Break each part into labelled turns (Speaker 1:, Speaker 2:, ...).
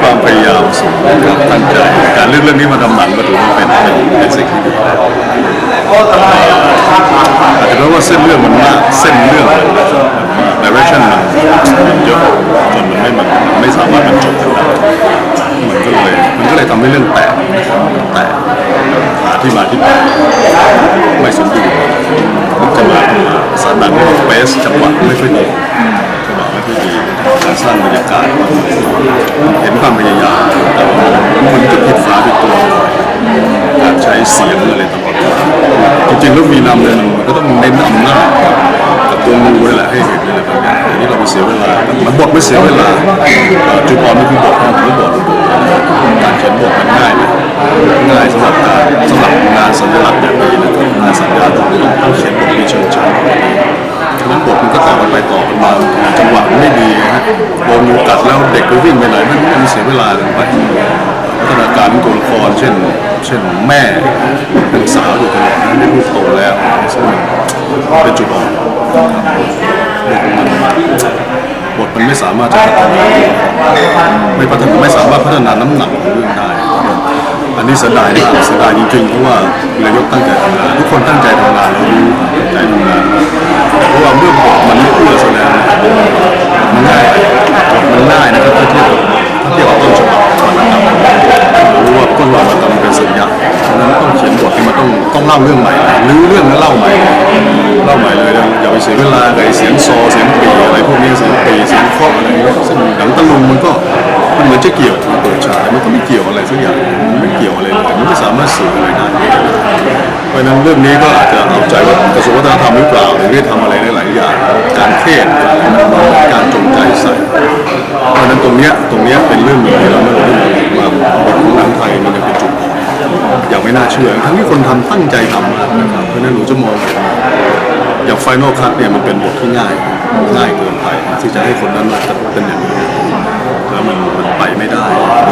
Speaker 1: ความพยายามสูงครับตั้งใจการเลือกเรื่องนี้มาทำหนังก็ถือว่าเป็นเป็นเป็นสิ่งที่ดีแล้วอาจจะเพราะว่าเส้นเรื่องมันมากเส้นเรื่องมันดิเรชันมันมันเยอะจนมันไม่มันไม่สามารถบรรจบกันได้มันก็เลยมันก็เลยทำให้เรื่องแตกแตกหาที่มาที่ไปไม่สมดุลมันจะมาสถารดันเบสจังหวะไม่ค่อยดีจังหวะไม่ค่อยดี สร้างบรรยากาศเห็นความพยายามแต่ว่ามันจะผิดฟ้าผิดตัวการใช้เสียงอะไรตลอดเวลาจริงๆแล้วมีนำเนี่ยมันก็ต้องเน้นอำนาจกับตัวงูนี่แหละให้เห็นนี่แหละบางอย่างนี่เราไปเสียเวลามันบทไม่เสียเวลาจุดอ่อนมันคือบทนะผมบทการเขียนบทมันง่ายะนั้นบทมันก็ต่อกันไปต่อกันมาจังหวะมันไม่ดีนะฮะโดนงูกัดแล้วเด็กไปวิ่งไปไหนมันมันเสียเวลากันไปพัฒนาการของตัวละครเช่น เช่นแม่เป็นสาวอยู่ตลอดนะไม่พูดโตแล้วซึ่งเป็นจุดอ่อนบทมันไม่สามารถจะพัฒนาไม่พัฒนาไม่สามารถพัฒนาน้ำหนักของเรื่องได้ อันนี้เสียดายมากเสียดายจริงๆเพราะว่านายกตั้งใจทำงานทุกคนตั้งใจทำงานเรารู้ใจทำงานเพราะว่าเรื่องบทมันไม่เอื้อแสดงมันง่ายบทมันง่ายนะครับถ้าเทียบกับถ้าเทียบกับต้นฉบับวรรณกรรมรู้ว่าต้นวรรณกรรมเป็นสัญญาฉะนั้นต้องเขียนบทที่มันต้องต้องเล่าเรื่องใหม่หรือเรื่องนั้นเล่าใหม่เล่าใหม่เลยนะอย่าไปเสียเวลากับไอ้เสียงโซเสียงปีอะไรพวกนี้เสียงปีเสียงเคาะอะไรเงี้ยซึ่งหนังตะลุงมันก็ มันเหมือนจะเกี่ยวกับเปิดฉากแต่มันก็ไม่เกี่ยวอะไรสักอย่างมันไม่เกี่ยวอะไรเลยมันไม่สามารถสื่ออะไรได้เพราะฉะนั้นเรื่องนี้ก็อาจจะเอาใจว่ากระทรวงวัฒนธรรมหรือเปล่าหรือได้ทำอะไรได้หลายอย่าง การเทศการจงใจใส่เพราะฉะนั้นตรงเนี้ยตรงเนี้ยเป็นเรื่องหนึ่งที่เราไม่รู้ว่าบทของหนังไทยมันยังเป็นจุดอ่อนอย่างไม่น่าเชื่อ ทั้งที่คนทำตั้งใจทำมากนะครับเพราะฉะนั้นหนูจะมองเห็นอย่างไฟนอลคัทเนี่ยมันเป็นบทที่ง่ายง่ายเกินไปที่จะให้คนนั้นมาเป็นอย่างนี้ แล้วมันมันไปไม่ได้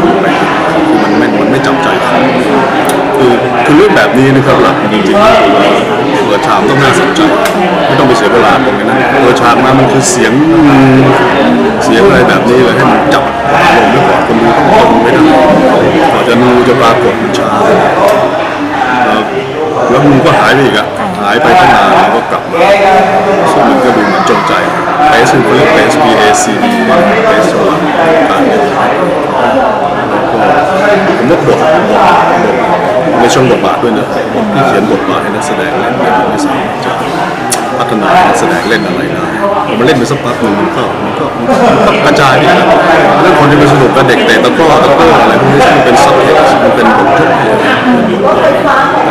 Speaker 1: มันไปมันไม่มันไม่จับใจเขาคือคือเรื่องแบบนี้นะครับหลักจริงๆเปิดฉากต้องน่าสนใจไม่ต้องไปเสียเวลาตรงนั้นเปิดฉากมามันคือเสียงเสียงอะไรแบบนี้เลยให้มันจับอารมณ์ไว้ก่อนคนดูต้องทนไม่ได้กว่าจะนูจะปรากฏมันช้าแล้วแล้วงูก็หายไปอีกอะหายไปตั้งนานแล้วก็กลับมาซึ่งมันก็ดูเหมือนจงใจ เปสคือเขาเรียกเปส P A C D เปสสำหรับการเล่นผมว่าบทในช่วงบทบาทด้วยนะบทที่เขียนบทบาทให้นักแสดงเล่นเนี่ยมันไม่สามารถจะพัฒนาให้นักแสดงเล่นอะไรได้พอมันเล่นไปสักพักหนึ่งมันก็มันก็ก็กระจายไปนะเรื่องคนที่มันสนุกกับเด็กเตะตะกร้อตะกร้ออะไรพวกนี้มันเป็นซับเทมันเป็นบททุก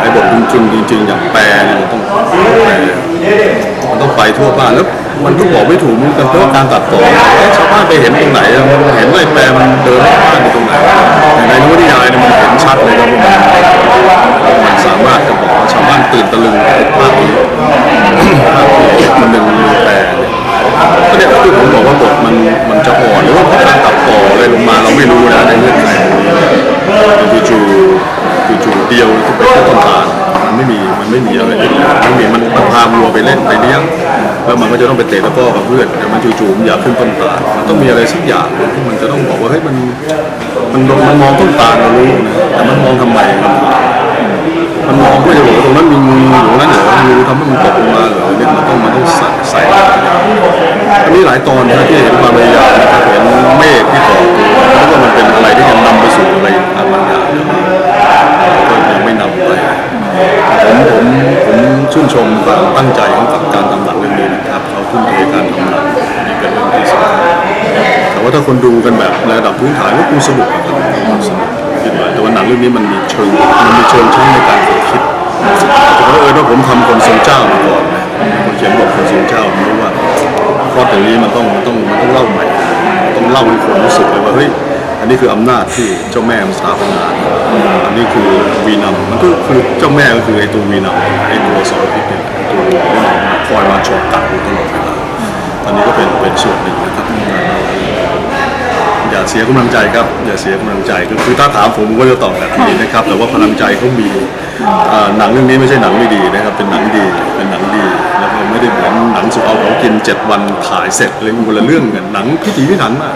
Speaker 1: ไอ้บทจริงจริงๆอย่างแปลเนี่ยมันต้องแปมันต้องไปทั่วบ้านแล้ว มันก็บอกไม่ถูกมือนกันเพราะการตัดต่อชาวบ้านไปเห็นตรงไหนมันเห็นไล่แปลมันเดินบ้านอยู่ตรงไหนในนวนิยายเนี่ยมันเห็นชัดเลยครับว่ามันสามารถจะบอกว่าชาวบ้านตื่นตะลึงกับภาพนี้ภาพที่มันหนึ่งมือแปลก็เนี่ยคือผมบอกว่าบทมันมันจะอ่อนหรือว่าการตัดต่ออะไรลงมาเราไม่รู้นะในเรื่องไหนคือจูคือจูเดียวที่ไปที่ต้นตาลมันไม่มีมันไม่มีอะไรเลยมันมีมันมันพาวัวไปเล่นไปเลี้ยง แล้วมันก็จะต้องไปเตะตะก้อกับเพื่อนแต่มันจู่ๆมันอยากขึ้นต้นตาลมันต้องมีอะไรสักอย่างที่มันจะต้องบอกว่าเฮ้ยมันมันมันมองต้นตาลเรารู้นะแต่มันมองทำไมมันมันมองเพื่อจะบอกว่าตรงนั้นมีงูอยู่นั่นเหรองูทำให้มันตกลงมาเหรอเนี่ยมันต้องมันต้องใส่ใส่อันนี้หลายตอนนะที่เห็นความพยายามนะครับเห็นเมฆที่ก่อตัวแล้วก็มันเป็นอะไรที่ยังนำไปสู่อะไรบางอย่างก็ยังไม่นำไปผมผมผมชื่นชมความตั้งใจของกับการทำหนังเรื่องนี้นะครับเขาทุ่มเทการทำหนังนี่เป็นเรื่องที่สำคัญแต่ว่าถ้าคนดูกันแบบในระดับ สนุกนะครับคงสนุกคิดว่าแต่ว่าหนังเรื่องนี้มันมีเชิงมันมีเชิงใช้ในการคิดแต่ว่าเออว่าผมทำคนทรงเจ้ามาก่อนนะผมเขียนบทคนทรงเจ้าผมรู้ว่าข้อแต่นี้มันต้องมันต้องมันต้องเล่าใหม่ต้องเล่าให้คนรู้สึกเลยว่าเฮ้ยอันนี้คืออำนาจที่เจ้าแม่มันสถาปนาอันนี้คือวีนัมมันก็คือเจ้าแม่ก็คือไอ้ตัววีนัมไอ้ตัวสารพิษเนี่ยตัวคอยมาโฉกกัดอยู่ตลอดเวลาอันนี้ก็เป็นเป็นส่วนหนึ่งนะครับ อย่าเสียกำลังใจครับอย่าเสียกำลังใจคือคือถ้าถามผมผมก็จะตอบแบบนี้นะครับ แต่ว่าพลังใจเขามีอ่าหนังเรื่องนี้ไม่ใช่หนังไม่ดีนะครับเป็นหนังดีเป็นหนังดีแล้วก็ไม่ได้เหมือนหนังสุเอาของกินเจ็ดวันถ่ายเสร็จเลยมันคนละเรื่องกันหนังพิถีพิถันมาก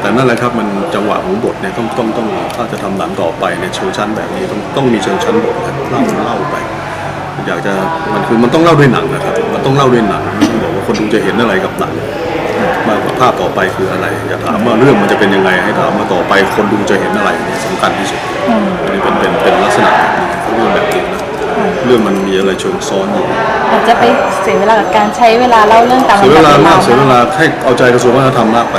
Speaker 1: แต่นั่นแหละครับมันจังหวะของบทเนี่ยต้องต้องต้องถ้าจะทำหนังต่อไปในยเชิงชั้นแบบนี้ต้องต้องมีเชิงชั้นบทครับเล่าเล่าไป อยากจะมันคือมันต้องเล่าด้วยหนังนะครับมันต้องเล่าด้วยหนังต้องบอกว่าคนดูจะเห็นอะไรกับหนัง มากกว่าภาพต่อไปคืออะไร อย่าถามว่าเรื่องมันจะเป็นยังไงให้ถามมาต่อไปคนดูจะเห็นอะไรเนี่ยสำคัญที่สุดอันนี้เป็นเป็นเป็นลักษณะแบบนี้เรื่องแบบนี้นะเรื่องมันมีอะไรเชิงซ้อนอยู่
Speaker 2: อาจจะไปเสียเวลากับการใช้เวลาเล่าเรื่องตาม
Speaker 1: เสียเวลามาก
Speaker 2: ลำดับ
Speaker 1: เสียเวลาให้เอาใจกระทรวงวัฒนธรรมมากไป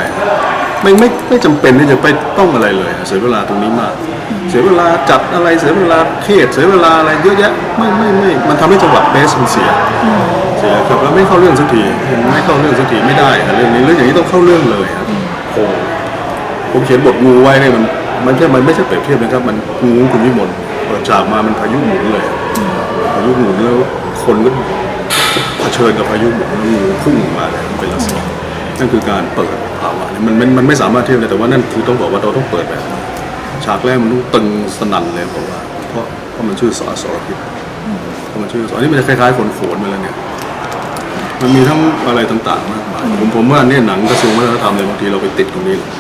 Speaker 1: ไม่ไม่ไม่จำเป็นที่จะไปต้องอะไรเลยเสียเวลาตรงนี้มาก เสียเวลาจัดอะไรเสียเวลาเครียดเสียเวลาอะไรเยอะแยะไม่ไม่ไม่มันทำให้จังหวะเบสมันเสียเสียครับแล้วไม่เข้าเรื่องสักทีไม่เข้าเรื่องสักทีไม่ได้เรื่องนี้เรื่องอย่างนี้ต้องเข้าเรื่องเลยครับโอ้ผมเขียนบทงูไว้เนี่ยมันมันแค่มันไม่ใช่เปรียบเทียบนะครับ มันงูคุณวิมลเปิดฉากมามันพายุหมุนเลยพายุหมุนแล้วคนก็เผชิญกับพายุหมุนแล้วงูพุ่งมาเลย นั่นคือการเปิดภาวะเนี่ยมันมันมันไม่สามารถเทียบได้แต่ว่านั่นคือต้องบอกว่าเราต้องเปิดแบบนั้นฉากแรกมันต้องตึงสนั่นเลยผมว่า เพราะเพราะมันชื่อสอสรพิษเพราะมันชื่อสออันนี้มันจะคล้ายๆขนโขนไปแล้วเนี่ยมันมีทั้งอะไรต่างๆมากมายผมผมว่าเนี่ยหนังกระทรวงวัฒนธรรมเลยบางทีเราไปติดตรงนี้เลย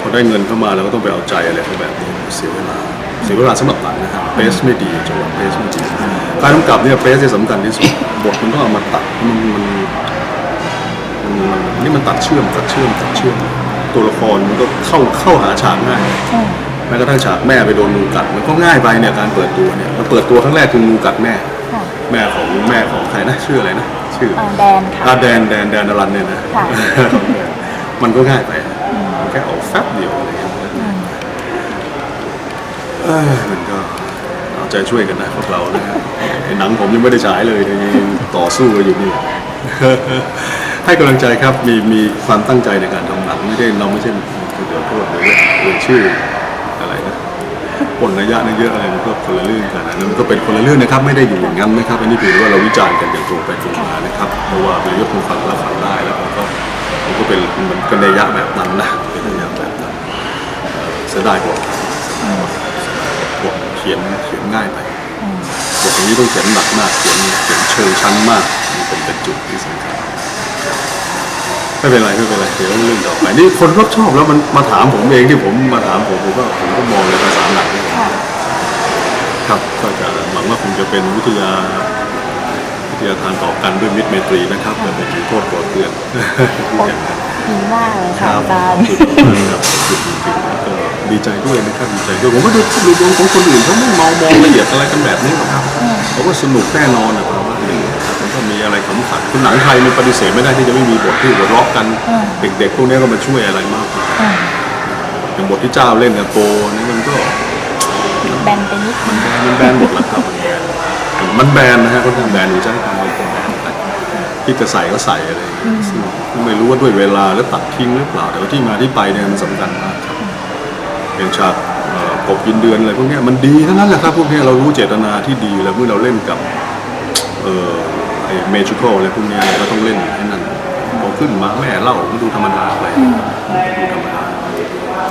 Speaker 1: พอได้เงินเข้ามาเราก็ต้องไปเอาใจอะไรแบบนี้เสียเวลาเสียเวลาสำหรับหนังนะครับเบสไม่ดีจังหวะเบสไม่ดีการกำกับเนี่ยเบสที่สำคัญที่สุดบทมันต้องเอามาตัดมันมัน มันมันนี่มันตัดเชื่อมตัดเชื่อมตัดเชื่อมตัวละครมันก็เข้าเข้าหาฉากง่ายแม้กระทั่งฉากแม่ไปโดนงูกัด มันก็ง่ายไปเนี่ยการเปิดตัวเนี่ยมันเปิดตัวครั้งแรกคืองูกัดแม่
Speaker 2: ค่ะ
Speaker 1: แม่ของแม่ของใครนะชื่ออะไรนะชื่อ
Speaker 2: อ่าแดนค่ะ
Speaker 1: อาแดนแดนแดนอรันเนี่ยนะ
Speaker 2: ค่ะ
Speaker 1: มันก็ง่ายไปมันแค่ออกแฟบเดียวอะไรอย่างเงี้ยเออมันก็เอาใจช่วยกันนะพวกเรานะฮะไอ้หนังผมยังไม่ได้ฉายเลยยังต่อสู้กันอยู่นี่ ให้กำลังใจครับมีมีความตั้งใจในการทำหนังไม่ได้เราไม่ใช่เดี๋ยวโทษเลยเอ่ยชื่ออะไรนะผลระยะนั่เยอะอะไรมันก็คนละเรื่องกันนะมันก็เป็นคนละเรื่องนะครับไม่ได้อยู่อย่างนั้นนะครับอันนี้คือว่าเราวิจารณ์กันอย่างตรงไปตรงมานะครับเพราะว่าเป็นยศคงฟังแล้วฟังได้แล้วมันก็มันก็เป็นมันเป็นระยะแบบนั้นนะเป็นระยะแบบนั้นเอ่อเสียดายบทบทเขียนเขียนง่ายไปบทอย่างนี้ต้องเขียนหนักมากเขียนเขียนเชิงชั้นมากมันเป็นเป็นจุดที่สำคัญ ไม่เป็นไรไม่เป็นไรเดี๋ยวเรื่องต่อไปนี่คนก็ชอบแล้วมันมาถามผมเองที่ผมมาถามผมผมก็ผมก็มองในภาษาหนังนี่
Speaker 2: ค่ะ
Speaker 1: ครับก็จะหวังว่าคงจะเป็นวิทยาวิทยาทานต่อกันด้วยมิตรเมตรีนะครับอย่าไปถือโทษโกรธเกลื่อนพูดอย่างนั้น
Speaker 2: ดีมากเลย
Speaker 1: ค
Speaker 2: ค่ะ
Speaker 1: รับ
Speaker 2: อาจารย์
Speaker 1: ขอบคุณมากครับขอบคุณจริงๆก็ดีใจด้วยนะครับดีใจด้วยผมว่าดูดูดวงของคนอื่นเขาไม่เมามองละเอียดอะไรกันแบบนี้หรอกครับเขาก็สนุกแน่นอนนะครับ ก็มีอะไรขำขันคุณหนังไทยมันปฏิเสธไม่ได้ที่จะไม่มีบทที่หัวเราะกันเด็กๆพวกนี้ก็มาช่วยอะไรมากมายอย่างบทที่เจ้าเล่นกับโปนี่มันก็
Speaker 2: แบนไปนิด
Speaker 1: มันมันแบนหมดแล้วครับมันแบนมันแบนนะฮะค่อนข้างแบนอยู่ใช่ไหมครับมันแบนแต่ที่จะใส่ก็ใส่อะไรอย่างเงี้ยซึ่งไม่รู้ว่าด้วยเวลาแล้วตัดทิ้งหรือเปล่าแต่ว่าที่มาที่ไปเนี่ยมันสำคัญมากครับอย่างฉากเอ่อกบกินเดือนอะไรพวกเนี้ยมันดีทั้งนั้นแหละครับพวกเนี้ยเรารู้เจตนาที่ดีแล้วเมื่อเราเล่นกับเอ่อ ไอ้เมจิคอลอะไรพวกเนี้ยเราก็ต้องเล่นให้นั่นพอขึ้นมาแม่เล่ามันดูธรรมดาไปดูธรรมดา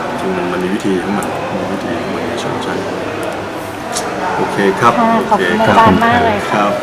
Speaker 1: จริงๆมันมีวิธีของมันมีวิธีของมันในช่วงชั้นโอเคครับ
Speaker 2: ค่ะ
Speaker 1: โอ
Speaker 2: ขอบ
Speaker 1: เค
Speaker 2: คุณ
Speaker 1: ค
Speaker 2: อา
Speaker 1: รับ
Speaker 2: จารย์มากเลย
Speaker 1: ค
Speaker 2: ค่ะ
Speaker 1: รับ